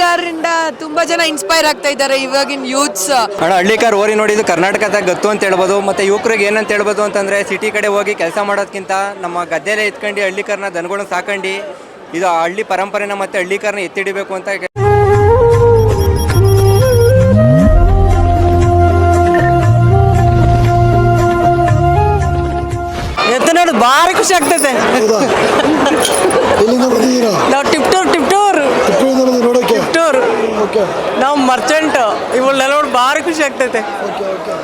ಹಳ್ಳಿಕಾರರಿಂದ ತುಂಬಾ ಜನ ಇನ್ಸ್ಪೈರ್ ಆಗ್ತಾ ಇದ್ದಾರೆ ಇವಾಗಿನ ಯೂತ್ಸ್ ಅಣ್ಣ ಹಳ್ಳಿಕಾರ್ ಓರಿ ನೋಡಿದ್ದು ಕರ್ನಾಟಕದಾಗ ಗತ್ತು ಅಂತ ಹೇಳ್ಬೋದು ಮತ್ತೆ ಯುವಕರಿಗೆ ಏನಂತ ಹೇಳ್ಬೋದು ಅಂತಂದ್ರೆ ಸಿಟಿ ಕಡೆ ಹೋಗಿ ಕೆಲಸ ಮಾಡೋದಕ್ಕಿಂತ ನಮ್ಮ ಗದ್ದೆಲೆ ಎತ್ಕೊಂಡು ಹಳ್ಳಿಕಾರನ ದನಗಳನ್ನ ಸಾಕಂಡಿ ಇದು ಆ ಹಳ್ಳಿ ಪರಂಪರೆನ ಮತ್ತೆ ಹಳ್ಳಿಕಾರನ ಎತ್ತಿಡಿಬೇಕು ಅಂತ ಎತ್ತ ನೋಡಿ ಭಾರಿ ಖುಷಿ ಆಗ್ತೈತೆ. ನಾವು ಓಕೆ ನಾವು ಮರ್ಚೆಂಟ್ ಇವಳೆಲ್ಲ ನೋಡಿ ಭಾರಿ ಖುಷಿ ಆಗ್ತೈತೆ. ಓಕೆ ಓಕೆ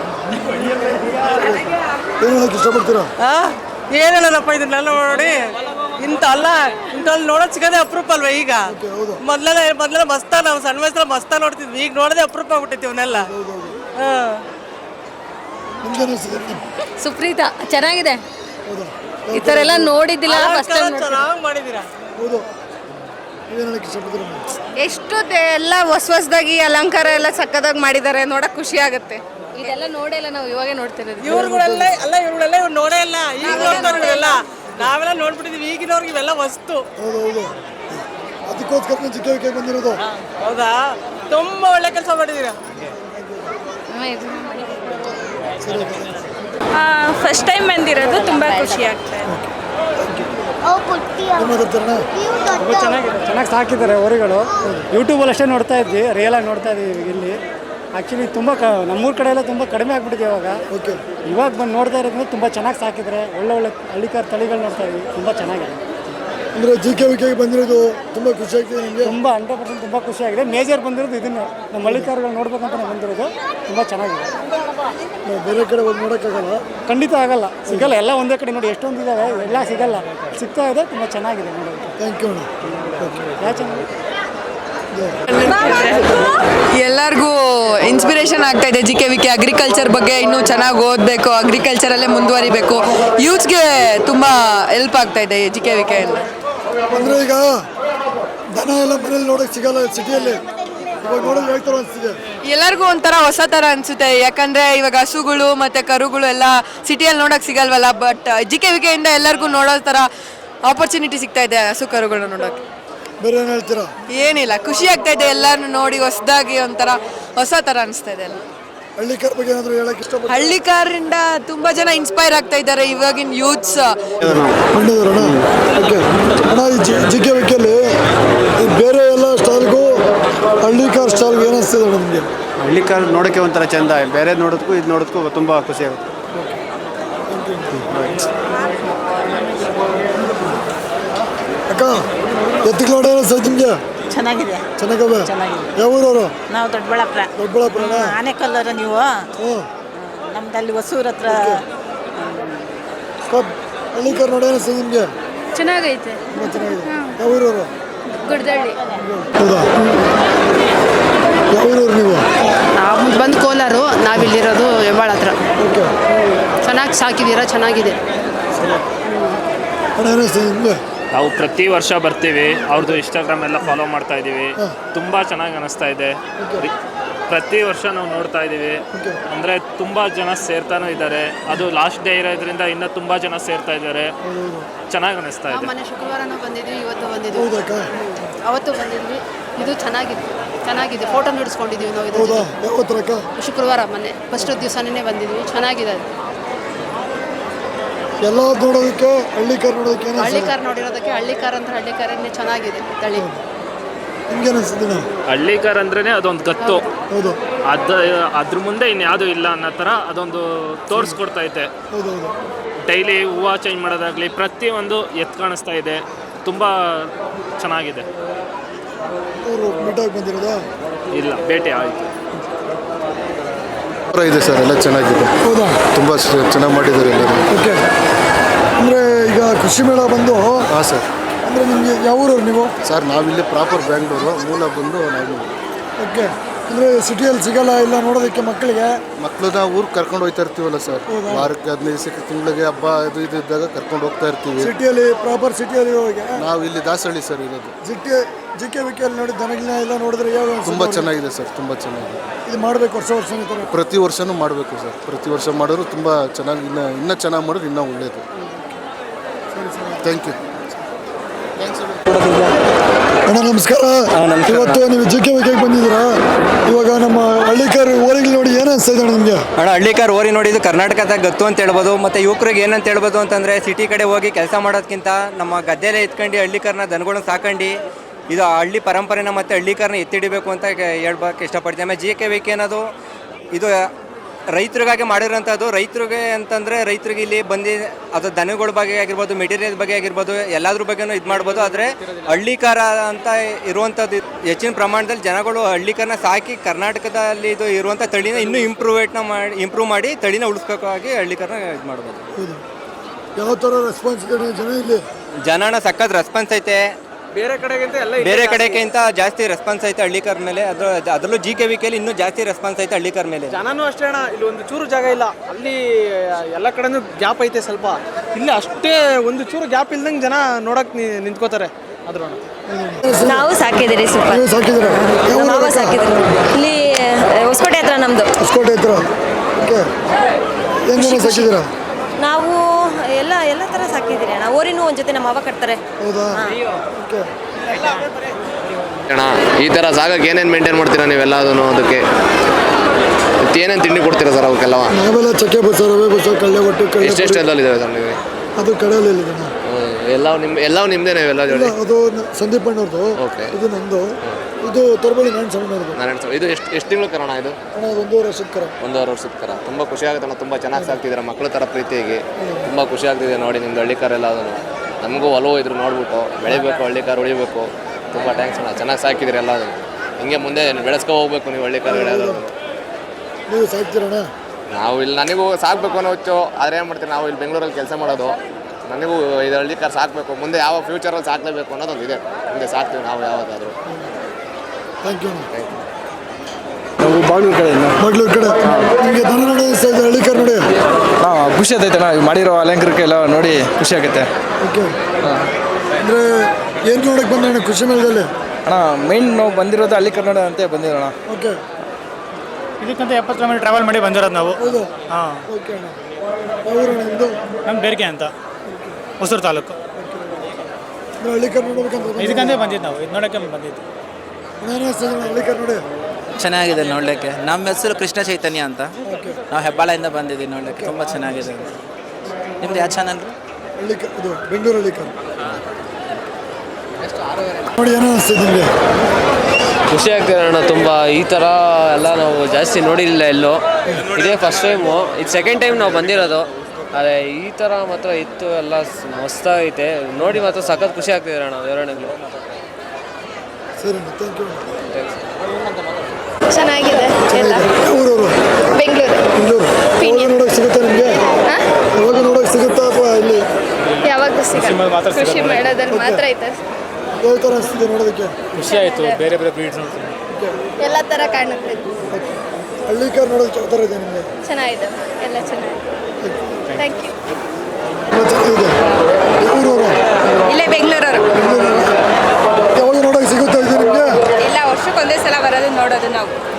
ಏನು ಹೇಳಕ್ಕೆ ಇಷ್ಟಪಡ್ತೀರಾ? ಹೇಳೋಣಪ್ಪ ಇದನ್ನೆಲ್ಲ ನೋಡಿ. ಇಂಥ ಅಲ್ಲ ಇಂಥಲ್ಲಿ ನೋಡೋದು ಸಿಗೋದೇ ಅಪರೂಪ ಅಲ್ವಾ ಈಗ? ಮೊದ್ಲೆಲ್ಲ ಮೊದಲೆಲ್ಲ ಮಸ್ತ ನಾವು ಸಣ್ಣ ವಯಸ್ಸಲ್ಲಿ ಮಸ್ತ ನೋಡ್ತಿದ್ವಿ. ಈಗ ನೋಡದೆ ಅಪರೂಪ ಆಗ್ಬಿಟ್ಟಿತ್ತು ಇವನ್ನೆಲ್ಲ. ಹಾಂ ಸುಪ್ರೀತಾ ಚೆನ್ನಾಗಿದೆ. ಹೌದಾ? ಈ ಥರ ಎಲ್ಲ ನೋಡಿದ್ದಿಲ್ಲ ಫಸ್ಟ್ ಟೈಮ್ ಚೆನ್ನಾಗಿ ಮಾಡಿದ್ದೀರಾ? ಹೌದು ನೀವೇನು ಹೇಳಕ್ಕೆ ಇಷ್ಟಪಡ್ತೀರಾ ಮೇಡಮ್? ಎಷ್ಟು ಎಲ್ಲ ಹೊಸ ಹೊಸದಾಗಿ ಅಲಂಕಾರ ಎಲ್ಲ ಸಕ್ಕದಾಗಿ ಮಾಡಿದ್ದಾರೆ ನೋಡಕ್ ಖುಷಿ ಆಗುತ್ತೆ. ಇದೆಲ್ಲ ಇಲ್ಲ ನಾವು ಇವಾಗೆ ನೋಡ್ತಿರೋದು. ಇವ್ರುಗಳೆಲ್ಲ ಅಲ್ಲ ಇವ್ರುಗಳೆಲ್ಲ ಇವ್ರು ನೋಡೇ ಇಲ್ಲ. ಈಗ ನೋಡ್ತಾರೆ ನಾವೆಲ್ಲ ನೋಡ್ಬಿಟ್ಟಿದೀವಿ. ಈಗಿನವ್ರಿಗೆ ಇವೆಲ್ಲ ವಸ್ತು. ಹೌದು ಹೌದು. ಅದಕ್ಕೋಸ್ಕರ ಚಿಕ್ಕ ಬಂದಿರೋದು. ಹೌದಾ? ತುಂಬಾ ಒಳ್ಳೆ ಕೆಲಸ ಮಾಡಿದ್ದೀರಾ ಫಸ್ಟ್ ಟೈಮ್ ಬಂದಿರೋದು ತುಂಬಾ ಖುಷಿ ಆಗ್ತಾ ಇದೆ. ಮಾತಾಡ್ತಾರಣ್ಣ ಚೆನ್ನಾಗಿ ಸಾಕಿದ್ದಾರೆ ಹೊರಿಗಳು. ಯೂಟ್ಯೂಬಲ್ಲಿ ಅಷ್ಟೇ ನೋಡ್ತಾ ಇದ್ವಿ ರಿಯಲಾಗಿ ನೋಡ್ತಾ ಇದ್ದೀವಿ ಇಲ್ಲಿ. ಆ್ಯಕ್ಚುಲಿ ತುಂಬ ಕ ನಮ್ಮೂರ ಕಡೆ ಎಲ್ಲ ತುಂಬ ಕಡಿಮೆ ಆಗ್ಬಿಟ್ಟಿದೆ ಇವಾಗ. ಓಕೆ. ಇವಾಗ ಬಂದು ನೋಡ್ತಾ ಇರೋದ್ರಿಂದ ತುಂಬ ಚೆನ್ನಾಗಿ ಸಾಕಿದ್ರೆ ಒಳ್ಳೆ ಒಳ್ಳೆ ಹಳ್ಳಿಕಾರ ತಳಿಗಳು ನೋಡ್ತಾ ಇದ್ವಿ ತುಂಬ ಚೆನ್ನಾಗಿದೆ. ಅಂದರೆ ಜಿ ಕೆ ವಿಕೆಗೆ ಬಂದಿರೋದು ತುಂಬ ಖುಷಿ ಆಗ್ತಿದೆ ನಿಮಗೆ? ತುಂಬ ಹಂಡ್ರೆಡ್ ಪರ್ಸೆಂಟ್ ತುಂಬ ಖುಷಿಯಾಗಿದೆ ಮೇಜರ್ ಬಂದಿರೋದು ಇದನ್ನು. ನಮ್ಮ ಹಳ್ಳಿಕಾರ್ಗಳು ನೋಡ್ಬೇಕಂತ ಬಂದಿರೋದು. ತುಂಬ ಚೆನ್ನಾಗಿದೆ. ನಾವು ಬೇರೆ ಕಡೆ ಹೋಗಿ ನೋಡೋಕ್ಕಾಗಲ್ಲ? ಖಂಡಿತ ಆಗಲ್ಲ. ಸಿಗಲ್ಲ. ಎಲ್ಲ ಒಂದೇ ಕಡೆ ನೋಡಿ. ಎಷ್ಟೊಂದು ಇದ್ದಾವೆ ಎಲ್ಲ ಸಿಗಲ್ಲ. ಸಿಗ್ತಾ ಇದೆ. ತುಂಬ ಚೆನ್ನಾಗಿದೆ ನೋಡೋದು ಥ್ಯಾಂಕ್ ಯು ಅಣ್ಣ. ಯಾವ ಚೆನ್ನಾಗಿ? ಎಲ್ಲರಿಗೂ ಇನ್ಸ್ಪಿರೇಷನ್ ಆಗ್ತಾ ಇದೆ G K V K agriculture ಬಗ್ಗೆ. ಇನ್ನೂ ಚೆನ್ನಾಗಿ ಓದಬೇಕು. ಅಗ್ರಿಕಲ್ಚರಲ್ಲೇ ಮುಂದುವರಿಬೇಕು. ಯೂತ್ಸ್ಗೆ ತುಂಬ ಹೆಲ್ಪ್ ಆಗ್ತಾ ಇದೆ ಜಿ ಕೆ ವಿ ಕೆ ಎಲ್ಲ. ಅಂದರೆ ಈಗ ದನ ಎಲ್ಲ ಮನೇಲಿ ನೋಡೋಕೆ ಸಿಗಲ್ಲ ಸಿಟಿಯಲ್ಲಿ. ಇವಾಗ ನೋಡೋದು ಹೇಳ್ತಾರೋ ಅನಿಸ್ತಿದೆ. ಎಲ್ಲರಿಗೂ ಒಂಥರ ಹೊಸ ಥರ ಅನಿಸುತ್ತೆ. ಯಾಕಂದ್ರೆ ಇವಾಗ ಹಸುಗಳು ಮತ್ತೆ ಕರುಗಳು ಎಲ್ಲ ಸಿಟಿಯಲ್ಲಿ ನೋಡೋಕೆ ಸಿಗಲ್ವಲ್ಲ ಬಟ್ ಜಿಕೆ ವಿಕೆಯಿಂದ ಎಲ್ಲರಿಗೂ ನೋಡೋ ಥರ ಆಪರ್ಚುನಿಟಿ ಸಿಗ್ತಾ ಇದೆ ಹಸು ಕರುಗಳನ್ನ ನೋಡೋಕೆ. ಬೇರೆ ಏನು ಹೇಳ್ತೀರಾ? ಏನಿಲ್ಲ ಖುಷಿ ಆಗ್ತಾ ಇದೆ ಎಲ್ಲರನ್ನು ನೋಡಿ ಹೊಸದಾಗಿ ಒಂಥರ ಹೊಸ ಥರ ಅನಿಸ್ತಾ ಇದೆ ಎಲ್ಲ. ಹಳ್ಳಿ ಕಾರ್ ಬಗ್ಗೆ ಏನಾದರೂ ಹೇಳಕ್ಕೆ ಹಳ್ಳಿಕಾರರಿಂದ ತುಂಬಾ ಜನ ಇನ್ಸ್ಪೈರ್ ಆಗ್ತಾ ಇದ್ದಾರೆ ಇವಾಗಿನ ಯೂತ್ಸ್ ಕೊಂಡೋದ್ರಣ್ಣ ಓಕೆ. ಅಣ್ಣ ಈ ಜಿ ಜಿ ಕೆ ವಿಕೆಯಲ್ಲಿ ಬೇರೆ ಎಲ್ಲ ಸ್ಟೈಲ್ಗೂ ಹಳ್ಳಿ ಕಾರ್ ಏನಿಸ್ತದೆ ನಿಮಗೆ? ಹಳ್ಳಿ ಕಾರ್ ನೋಡೋಕ್ಕೆ ಒಂಥರ ಚೆಂದ. ಬೇರೆ ನೋಡೋದಕ್ಕೂ ಇದು ನೋಡೋದಕ್ಕೂ ತುಂಬ ಖುಷಿ ಆಗುತ್ತೆ. ಅಕ್ಕ ಎತ್ತಿಗೆ ನೋಡಿ ಅನಿಸ್ತದೆ ನಿಮಗೆ? ಚೆನ್ನಾಗಿದೆ. ಚೆನ್ನಾಗವೆ? ಚೆನ್ನಾಗಿದೆ. ಯಾವ ಊರವರು? ನಾವು ದೊಡ್ಡಬಳ್ಳಾಪುರ. ದೊಡ್ಡಬಳ್ಳಾಪುರನ? ಆನೆಕಲ್ಲರ ನೀವು. ಹ್ಞೂ ನಮ್ದು ಅಲ್ಲಿ ಹೊಸೂರ್ ಹತ್ರ. ಕಬ್ ಹಳ್ಳಿ ಕಾರ್ ನೋಡಿ ನಿಮಗೆ. ಚೆನ್ನಾಗೈತೆ. ತುಂಬ ಚೆನ್ನಾಗಿದೆ. ಯಾವ ಊರವರು? ಗುಡ್ದಳ್ಳಿ. ಹೌದಾ? ಯಾವ ಊರವ್ರು ನೀವು? ನಾವು ಬಂದು ಕೋಲಾರು ನಾವಿಲ್ಲಿರೋದು ಹೆಬ್ಬಾಳ ಹತ್ರ. ಓಕೆ. ಚೆನ್ನಾಗಿ ಸಾಕಿದ್ದೀರಾ? ಚೆನ್ನಾಗಿದೆ. ನಿಮಗೆ. ನಾವು ಪ್ರತಿ ವರ್ಷ ಬರ್ತೀವಿ. ಅವ್ರದ್ದು ಇನ್ಸ್ಟಾಗ್ರಾಮ್ ಎಲ್ಲ ಫಾಲೋ ಮಾಡ್ತಾ ಇದ್ದೀವಿ ತುಂಬ ಚೆನ್ನಾಗಿ ಅನಿಸ್ತಾ ಇದೆ. ಪ್ರತಿ ವರ್ಷ ನಾವು ನೋಡ್ತಾ ಇದ್ದೀವಿ ಅಂದರೆ ತುಂಬ ಜನ ಸೇರ್ತಾನೂ ಇದ್ದಾರೆ. ಅದು ಲಾಸ್ಟ್ ಡೇ ಇರೋದ್ರಿಂದ ಇನ್ನೂ ತುಂಬ ಜನ ಸೇರ್ತಾ ಇದ್ದಾರೆ. ಚೆನ್ನಾಗಿ ಅನಿಸ್ತಾ ಇದೆ. ಮೊನ್ನೆ ಶುಕ್ರವಾರನೂ ಬಂದಿದ್ವಿ ಇವತ್ತು ಬಂದಿದ್ವಿ. ಅವತ್ತು ಬಂದಿದ್ವಿ. ಇದು ಚೆನ್ನಾಗಿದೆ. ಚೆನ್ನಾಗಿದೆ ಫೋಟೋ ನಡೆಸ್ಕೊಂಡಿದ್ದೀವಿ ನಾವು ಇದು ಶುಕ್ರವಾರ ಮೊನ್ನೆ. ಫಸ್ಟ್ ದಿವಸನೇ ಬಂದಿದ್ವಿ. ಚೆನ್ನಾಗಿದೆ. ಎಲ್ಲ ನೋಡೋದಕ್ಕೆ ಹಳ್ಳಿ ಕಾರ್ ನೋಡೋದಕ್ಕೆ ಏನು ಹಳ್ಳಿ ಕಾರ್ ನೋಡಿರೋದಕ್ಕೆ ಹಳ್ಳಿ ಕಾರ್ ಅಂದ್ರೆ ಹಳ್ಳಿ ಕಾರನ್ನೇ ಚೆನ್ನಾಗಿದೆ ತಳಿ. ನಿಮ್ಗೆ ಅನಿಸ್ತದೆ ಹಳ್ಳಿ ಕಾರ್ ಅಂದ್ರೇ ಅದೊಂದು ಗತ್ತು. ಹೌದು. ಅದು ಅದ್ರ ಮುಂದೆ ಇನ್ಯಾವುದೂ ಇಲ್ಲ ಅನ್ನೋ ಥರ ಅದೊಂದು ತೋರಿಸ್ಕೊಡ್ತೈತೆ ಹೌದು ಹೌದು. ಡೈಲಿ ಹೂವು ಚೇಂಜ್ ಮಾಡೋದಾಗಲಿ ಪ್ರತಿಯೊಂದು ಎತ್ತು ಕಾಣಿಸ್ತಾ ಇದೆ. ತುಂಬ ಚೆನ್ನಾಗಿದೆ. ಅವರು ಮೀಟಾಗಿ ಬಂದಿರೋದಾ? ಇಲ್ಲ ಭೇಟಿ ಆಯಿತು. ಇದೆ ಸರ್ ಎಲ್ಲ ಚೆನ್ನಾಗಿದೆ. ಹೌದಾ? ತುಂಬ ಚೆನ್ನಾಗಿ ಮಾಡಿದ್ದಾರೆ ಎಲ್ಲರೂ. ಓಕೆ. ಅಂದರೆ ಈಗ ಕೃಷಿ ಮೇಳ ಬಂದು ಹಾಂ ಸರ್. ಅಂದರೆ ನಿಮಗೆ ಯಾವ ಊರವ್ರು ನೀವು? ಸರ್ ನಾವಿಲ್ಲಿ ಪ್ರಾಪರ್ ಬ್ಯಾಂಗ್ಳೂರು ಮೂಲ ಬಂದು ನಾವು ಓಕೆ. ಅಂದರೆ ಸಿಟಿಯಲ್ಲಿ ಸಿಗಲ್ಲ ಇಲ್ಲ ನೋಡೋದಕ್ಕೆ ಮಕ್ಕಳಿಗೆ. ಮಕ್ಕಳನ್ನ ಊರಿಗೆ ಕರ್ಕೊಂಡು ಹೋಗ್ತಾ ಇರ್ತೀವಲ್ಲ ಸರ್? ವಾರಕ್ಕೆ ಹದಿನೈದು ದಿವಸಕ್ಕೆ ತಿಂಗಳಿಗೆ ಹಬ್ಬ ಅದು ಇದು ಇದ್ದಾಗ ಕರ್ಕೊಂಡು ಹೋಗ್ತಾ ಇರ್ತೀವಿ. ಸಿಟಿಯಲ್ಲಿ ಪ್ರಾಪರ್ ಸಿಟಿಯಲ್ಲಿ ಹೋಗಿ ನಾವು ಇಲ್ಲಿ ದಾಸಹಳ್ಳಿ ಸರ್ ಇರೋದು. ಸಿಟಿ ಜಿ ಕೆ ವಿಕೆಯಲ್ಲಿ ನೋಡಿ ದನಗಿನ ಎಲ್ಲ ನೋಡಿದ್ರೆ ಯಾವ ತುಂಬ ಚೆನ್ನಾಗಿದೆ ಸರ್ ತುಂಬ ಚೆನ್ನಾಗಿದೆ. ಇದು ಮಾಡಬೇಕು ವರ್ಷ ವರ್ಷ ಈ ಥರ? ಪ್ರತಿ ವರ್ಷನೂ ಮಾಡಬೇಕು ಸರ್. ಪ್ರತಿ ವರ್ಷ ಮಾಡಿದ್ರು ತುಂಬ ಚೆನ್ನಾಗಿ ಇನ್ನೂ ಇನ್ನೂ ಚೆನ್ನಾಗಿ ಮಾಡಿದ್ರೆ ಇನ್ನೂ ಒಳ್ಳೆಯದು ಥ್ಯಾಂಕ್ ಯು ಅಣ್ಣ ನಮಸ್ಕಾರ. ಇವತ್ತು ನೀವು ಜಿ ಕೆ ವಿಕೆಗೆ ಬಂದಿದ್ದೀರಾ? ಇವಾಗ ನಮ್ಮ ಹಳ್ಳಿಕಾರ್ ಓರಿಗಳು ನೋಡಿ ಏನು ಅನಿಸ್ತಾ ಇದೆ ನಿಮಗೆ? ಅಣ್ಣ ಹಳ್ಳಿಕಾರ್ ಓರಿ ನೋಡಿದ್ದು ಕರ್ನಾಟಕದಾಗ ಗತ್ತು ಅಂತ ಹೇಳ್ಬೋದು ಮತ್ತು ಯುವಕರಿಗೆ ಏನಂತ ಹೇಳ್ಬೋದು ಅಂತಂದರೆ ಸಿಟಿ ಕಡೆ ಹೋಗಿ ಕೆಲಸ ಮಾಡೋದಕ್ಕಿಂತ ನಮ್ಮ ಗದ್ದೆಲೆ ಎತ್ಕೊಂಡು ಹಳ್ಳಿಕಾರನ ದನಗಳನ್ನ ಸಾಕಂಡು ಇದು ಹಳ್ಳಿ ಪರಂಪರೆನ ಮತ್ತು ಹಳ್ಳಿಕಾರನ ಎತ್ತಿಡಿಬೇಕು ಅಂತ ಹೇಳ್ಬೇಕು ಇಷ್ಟಪಡ್ತೀನಿ. ಆಮೇಲೆ ಜಿ ಕೆ ವಿ ಕೆ ಅನ್ನೋದು ಇದು ರೈತರಿಗಾಗಿ ಮಾಡಿರೋಂಥದ್ದು ರೈತರಿಗೆ ಅಂತಂದರೆ ರೈತರಿಗೆ ಇಲ್ಲಿ ಬಂದು ಅದು ದನಗಳ ಬಗ್ಗೆ ಆಗಿರ್ಬೋದು ಮೆಟೀರಿಯಲ್ ಬಗ್ಗೆ ಆಗಿರ್ಬೋದು ಎಲ್ಲದ್ರ ಬಗ್ಗೆನೂ ಇದು ಮಾಡ್ಬೋದು. ಆದರೆ ಹಳ್ಳಿಕಾರ ಅಂತ ಇರುವಂಥದ್ದು ಹೆಚ್ಚಿನ ಪ್ರಮಾಣದಲ್ಲಿ ಜನಗಳು ಹಳ್ಳಿಕಾರನ ಸಾಕಿ ಕರ್ನಾಟಕದಲ್ಲಿ ಇದು ಇರುವಂಥ ತಳಿನ ಇನ್ನೂ ಇಂಪ್ರೂವೇಟ್ನ ಮಾಡಿ ಇಂಪ್ರೂವ್ ಮಾಡಿ ತಳಿನ ಉಳಿಸ್ಕೋಕ್ಕಾಗಿ ಹಳ್ಳಿಕಾರನ ಇದು ಮಾಡ್ಬೋದು. ಯಾವ ಥರ ರೆಸ್ಪಾನ್ಸ್ ಜನ ಇಲ್ಲಿ? ಜನನ ಸಖತ್ ರೆಸ್ಪಾನ್ಸ್ ಐತೆ. ಬೇರೆ ಕಡೆಗಿಂತ ಎಲ್ಲ ಬೇರೆ ಕಡೆಗಿಂತ ಜಾಸ್ತಿ ರೆಸ್ಪಾನ್ಸ್ ಐತೆ ಹಳ್ಳಿಕರ್ ಮೇಲೆ. ಅದ್ರ ಅದರಲ್ಲೂ ಜಿ ಕೆ ವಿ ಕೆಲಿ ಇನ್ನೂ ಜಾಸ್ತಿ ರೆಸ್ಪಾನ್ಸ್ ಐತೆ ಹಳ್ಳಿಕರ್ ಮೇಲೆ. ಜನನೂ ಅಷ್ಟೇ ಅಣ್ಣ ಇಲ್ಲಿ ಒಂದು ಚೂರು ಜಾಗ ಇಲ್ಲ. ಅಲ್ಲಿ ಎಲ್ಲ ಕಡೆನೂ ಗ್ಯಾಪ್ ಐತೆ ಸ್ವಲ್ಪ. ಇಲ್ಲಿ ಅಷ್ಟೇ ಒಂದು ಚೂರು ಗ್ಯಾಪ್ ಇಲ್ದಂಗೆ ಜನ ನೋಡಕ್ ನಿಂತ್ಕೋತಾರೆ. ಅದ್ರ ನಾವು ಸಾಕಿದಿರಿ ಸೂಪರ್ ನೀವು ಸಾಕಿದ್ದೀರಾ? ಮಾವ ಸಾಕಿದ್ರು ಇಲ್ಲಿ ಹೊಸಕೋಟೆ ಹತ್ರ ನಮ್ದು. ಹೊಸಕೋಟೆ ಹತ್ರ? ಓಕೆ. ಏನು ಜನ ಸಾಕಿದ್ದೀರಾ? ನಾವು ಎಲ್ಲ ಎಲ್ಲ ಒಂದು ಜೊತೆ ನಮ್ಮ ಅವ ಕಟ್ತಾರೆ. ಹೌದಾ? ಓಕೆ. ಅಣ್ಣ ಈ ಥರ ಜಾಗಕ್ಕೆ ಏನೇನು ಮೇಂಟೈನ್ ಮಾಡ್ತೀರಾ ನೀವೆಲ್ಲ ಅದನ್ನು ಅದಕ್ಕೆ? ಮತ್ತೆ ಏನೇನು ತಿಂಡಿ ಕೊಡ್ತೀರಾ ಸರ್ ಅವಕ್ಕೆಲ್ಲ ನಾವೆಲ್ಲ ಚಕ್ಕೆ ಬಸ್ಸ ರವೆ ಬಸ್ಸ ಕಳ್ಳೆ ಒಟ್ಟು ಕಳ್ಳೆ ಎಷ್ಟೆಷ್ಟು ಎಲ್ಲಲ್ಲಿದ್ದಾವೆ ಸರ್ ನೀವು ಅದು ಇಲ್ಲಿದೆ ಎಲ್ಲ ನಿಮ್ಮ ಎಲ್ಲ ನಿಮ್ಮದೇ ಇವೆಲ್ಲ ಜೋಡಿ? ಅದು ಸಂದೀಪ್ ಅಣ್ಣವ್ರದ್ದು. ಓಕೆ. ಇದು ನಂದು ಇದು ತರಬಳ್ಳಿ ನಾರಾಯಣ ಸ್ವಾಮಿ ಇದು ಎಷ್ಟು ಎಷ್ಟು ತಿಂಗಳು ಕರೋಣ ಇದು? ಅಣ್ಣ ಇದು ಒಂದೂವರೆ ವರ್ಷದ ಕರ. ಒಂದೂವರೆ ವರ್ಷದ ಕರ. ತುಂಬ ಖುಷಿ ಆಗುತ್ತೆ ಅಣ್ಣ ತುಂಬ ಚೆನ್ನಾಗಿ ಸಾಕ್ತಿದ್ದೀರಾ ಮಕ್ಕಳ ಥರ ಪ್ರೀತಿಯಾಗಿ ತುಂಬ ಖುಷಿ ಆಗ್ತಿದೆ ನೋಡಿ ನಿಮ್ದು ಎಲ್ಲ ಅದನ್ನು ನಮಗೂ ಒಲವು ಇದ್ರು ನೋಡ್ಬಿಟ್ಟು ಬೆಳಿಬೇಕು ಹಳ್ಳಿ ಹಳ್ಳಿಕಾರ ಉಳಿಬೇಕು. ತುಂಬ ಥ್ಯಾಂಕ್ಸ್ ಅಣ್ಣ ಚೆನ್ನಾಗಿ ಸಾಕಿದ್ದೀರಿ ಎಲ್ಲ ಅದನ್ನು ಹಿಂಗೆ ಮುಂದೆ ಬೆಳೆಸ್ಕೊ ಹೋಗ್ಬೇಕು ನೀವು ಹಳ್ಳಿಕಾರ ಬೆಳೆಯೋದು ನೀವು ಸಾಕ್ತೀರಣ್ಣ ನಾವು ಇಲ್ಲಿ ನನಗೂ ಸಾಕಬೇಕು ಅನ್ನೋ ಹುಚ್ಚು ಆದರೆ ಏನು ಮಾಡ್ತೀವಿ ನಾವು ಇಲ್ಲಿ ಬೆಂಗಳೂರಲ್ಲಿ ಕೆಲಸ ಮಾಡೋದು. ನನಗೂ ಇದು ಹಳ್ಳಿ ಕಾರ್ ಸಾಕಬೇಕು ಮುಂದೆ ಯಾವ ಫ್ಯೂಚರಲ್ಲಿ ಸಾಕಲೇಬೇಕು ಅನ್ನೋದೊಂದು ಇದೆ. ಮುಂದೆ ಸಾಕ್ತೀವಿ ನಾವು ಯಾವಾಗಾದರೂ ಥ್ಯಾಂಕ್ ಯು ನಾವು ಬಾಗ್ಲೂರು ಕಡೆಯಿಂದ ಮಗ್ಳೂರ್ ಕಡೆ. ನಿಮಗೆ ಹಳ್ಳಿಕಾರ್ ನೋಡಿ. ಹಾಂ ಖುಷಿ ಆಗ್ತೈತೆ ಅಣ್ಣ ಮಾಡಿರೋ ಅಲಂಕಾರಕ್ಕೆ ಎಲ್ಲ ನೋಡಿ ಖುಷಿ ಆಗುತ್ತೆ. ಓಕೆ ಅಂದರೆ ಏನು ನೋಡಕ್ಕೆ ಬಂದಣ್ಣ ಖುಷಿ ಮೇಳದಲ್ಲಿ? ಅಣ್ಣ ಮೈನ್ ನಾವು ಬಂದಿರೋದು ಅಲ್ಲಿ ಕನ್ನಡ ಅಂತ ಬಂದಿರೋಣ. ಓಕೆ ಇದಕ್ಕಂತ ಎಪ್ಪತ್ತು ಕಿಲೋಮೀಟರ್ ಟ್ರಾವೆಲ್ ಮಾಡಿ ಬಂದಿರೋದು ನಾವು. ಹೌದು. ಹಾಂ. ಓಕೆ ಅಣ್ಣ. ನಮ್ಮ ಬೇರಿಕೆ ಅಂತ. ಹೊಸೂರು ತಾಲೂಕು. ಇದಕ್ಕಂತ ಹಳ್ಳಿಕಾರ್ ನೋಡ್ಬೇಕಂತ ಬಂದಿದ್ದೀರಾ? ಇದಕ್ಕಂದೇ ಬಂದಿದ್ದು ನಾವು. ಇದು ನೋಡೋಕ್ಕೆ ಬಂದಿದ್ದು. ಚೆನ್ನಾಗಿದೆ ನೋಡಲಿಕ್ಕೆ. ನಮ್ಮ ಹೆಸರು ಕೃಷ್ಣ ಚೈತನ್ಯ ಅಂತ. ನಾವು ಹೆಬ್ಬಾಳೆಯಿಂದ ಬಂದಿದ್ದೀವಿ ನೋಡಲಿಕ್ಕೆ. ತುಂಬ ಚೆನ್ನಾಗಿದೆ ನಿಮ್ದು ಯಾವ ಚಾನಲ್ ನೋಡಿ ಏನೋ ಅನಿಸ್ತಿದೆ ಖುಷಿ ಆಗ್ತಿದೆ ಅಣ್ಣ ತುಂಬ. ಈ ಥರ ಎಲ್ಲ ನಾವು ಜಾಸ್ತಿ ನೋಡಿಲ್ಲ ಎಲ್ಲೋ. ಇದೇ ಫಸ್ಟ್ ಟೈಮು ಇದು ಸೆಕೆಂಡ್ ಟೈಮ್ ನಾವು ಬಂದಿರೋದು. ಅದೇ ಈ ಥರ ಮಾತ್ರ ಇತ್ತು. ಎಲ್ಲ ಮಸ್ತಾಗೈತೆ ನೋಡಿ ಮಾತ್ರ ಸಖತ್ ಖುಷಿ ಆಗ್ತಿದೆ ಅಣ್ಣ ವಿವರಣೆಗಳು. ಸರಿ ಥ್ಯಾಂಕ್ ಯು ಚೆನ್ನಾಗಿದೆ ಎಲ್ಲ? ಊರೂರು ಬೆಂಗಳೂರು. ಬೆಂಗಳೂರು? ಹೋಗಿ ನೋಡೋಕೆ ಸಿಗುತ್ತಾ ನಿಮಗೆ? ಹೋಗಿ ನೋಡೋಕೆ ಸಿಗುತ್ತಾ ಇಲ್ಲಿ? ಯಾವಾಗ ಸಿಗುತ್ತೆ ಕೃಷಿ ಮೇಳದಲ್ಲಿ ಮಾತ್ರ ಐತೆ. ಯಾವ ಥರ ಅನಿಸ್ತಿದೆ ನೋಡೋದಕ್ಕೆ? ಖುಷಿ ಆಯ್ತು ಬೇರೆ ಬೇರೆ ಬ್ರೀಡ್ಸ್ ನೋಡ್ತೀನಿ. ಎಲ್ಲ ತರ ಕಾಣುತ್ತೆ. ಹಳ್ಳಿ ಕಾರ್ ನೋಡೋದಕ್ಕೆ ಯಾವ ಥರ ಇದೆ ನಿಮಗೆ? ಚೆನ್ನಾಗಿದೆ ಎಲ್ಲ ಚೆನ್ನಾಗಿದೆ. ಥ್ಯಾಂಕ್ ಯು ಇಲ್ಲೇ ಬೆಂಗಳೂರು. ನೋಡೋದು ನಾವು.